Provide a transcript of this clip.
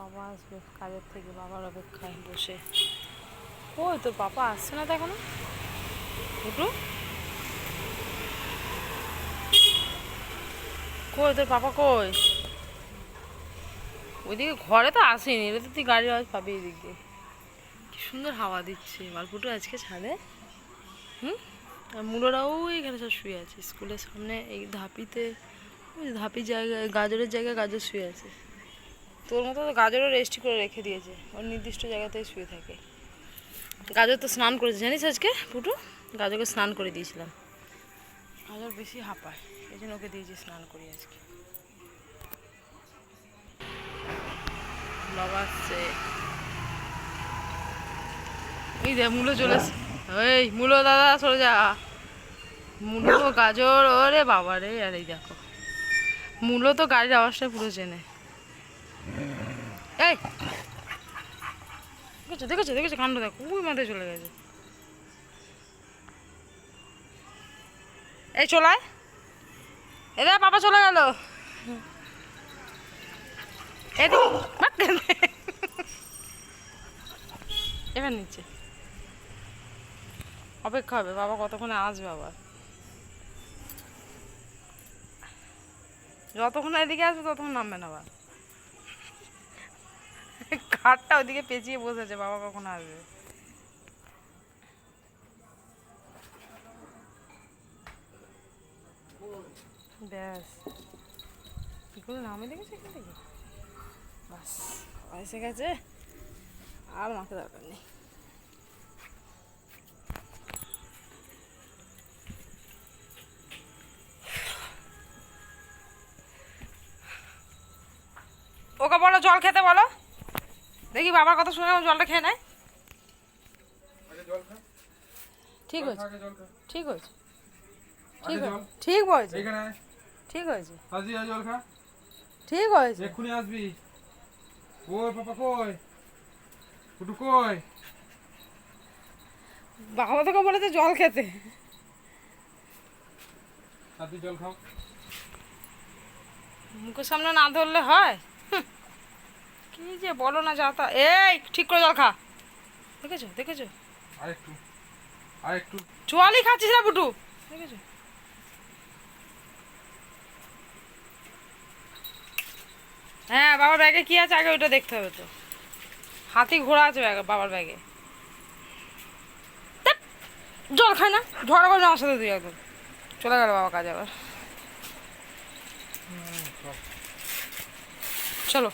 বাবা আসবে, কাজের থেকে বাবার অপেক্ষায় বসে। ও তোর পাপা আসছে না তো এখনও? উঠু কই, তোর পাপা কই? ওইদিকে ঘরে তো আসেনি এটা তো তুই গাড়ির আওয়াজ পাবি এদিক। কি সুন্দর হাওয়া দিচ্ছে মালপুটু আজকে ছাদে। হুম? আর মুলোরাও এখানে সব শুয়ে আছে, স্কুলের সামনে এই ধাপিতে ধাপি জায়গায়, গাজরের জায়গায় গাজর শুয়ে আছে। তোর মতো তো গাজরও রেস্ট করে রেখে দিয়েছে। ওর নির্দিষ্ট জায়গাতেই শুয়ে থাকে। গাজর তো স্নান করেছে। জানিস আজকে, পুটু? গাজরকে স্নান করে দিয়েছিলাম। গাজর বেশি হাঁপায়। এই জন্য ওকে দিয়েছি স্নান করি আজকে। বাবা এই দেখ, মূলো চলে। এই, মূলো দাদা, সরে যা। মূলো, গাজর, ওরে বাবা রে আর এই দেখো। মূলো তো গাড়ির আওয়াজটা পুরো চেনে এই! দেখেছ দেখেছ দেখেছ কাণ্ড দেখো ওই মাথায় চলে গেছে। এই চলায় এরা বাবা চলে গেল। এবার নিচে। অপেক্ষা হবে, বাবা কতক্ষণে আসবে আবার? যতক্ষণ এদিকে আসবে, ততক্ষণ নামবে না আবার। খাটটা ওদিকে পেঁচিয়ে বসেছে, বাবা কখন আসবে? ব্যাস। গেছে, আর মাকে দরকার নেই। ওকে বলো, জল খেতে বলো। দেখি বাবার কথা শুনে জলটা খেয়ে নেয়। আগে জল খা। ঠিক হয়েছে। ঠিক হয়েছে। ঠিক হয়েছে। ঠিক হয়েছে। এখানে ঠিক হয়েছে। আজি জল খা। ঠিক হয়েছে। এক্ষুনি আসবি। কই পাপা কই? কুটু কই? বাবা তোকে বলেছে জল খেতে। জল খাও। মুখের সামনে না ধরলে হয়। কি যে বলো না যাতা এই ঠিক করে জল খা। দেখেছ দেখেছ? আর একটু আর খাচ্ছিস না বুটু? দেখেছ? হ্যাঁ বাবার ব্যাগে কি আছে? আগে ওইটা দেখতে হবে তো। হাতি ঘোড়া আছে ব্যাগে বাবার ব্যাগে। জল খায় না। ঝড়া করে আমার সাথে তুই একদম। চলে গেল বাবা কাজে আবার। চলো।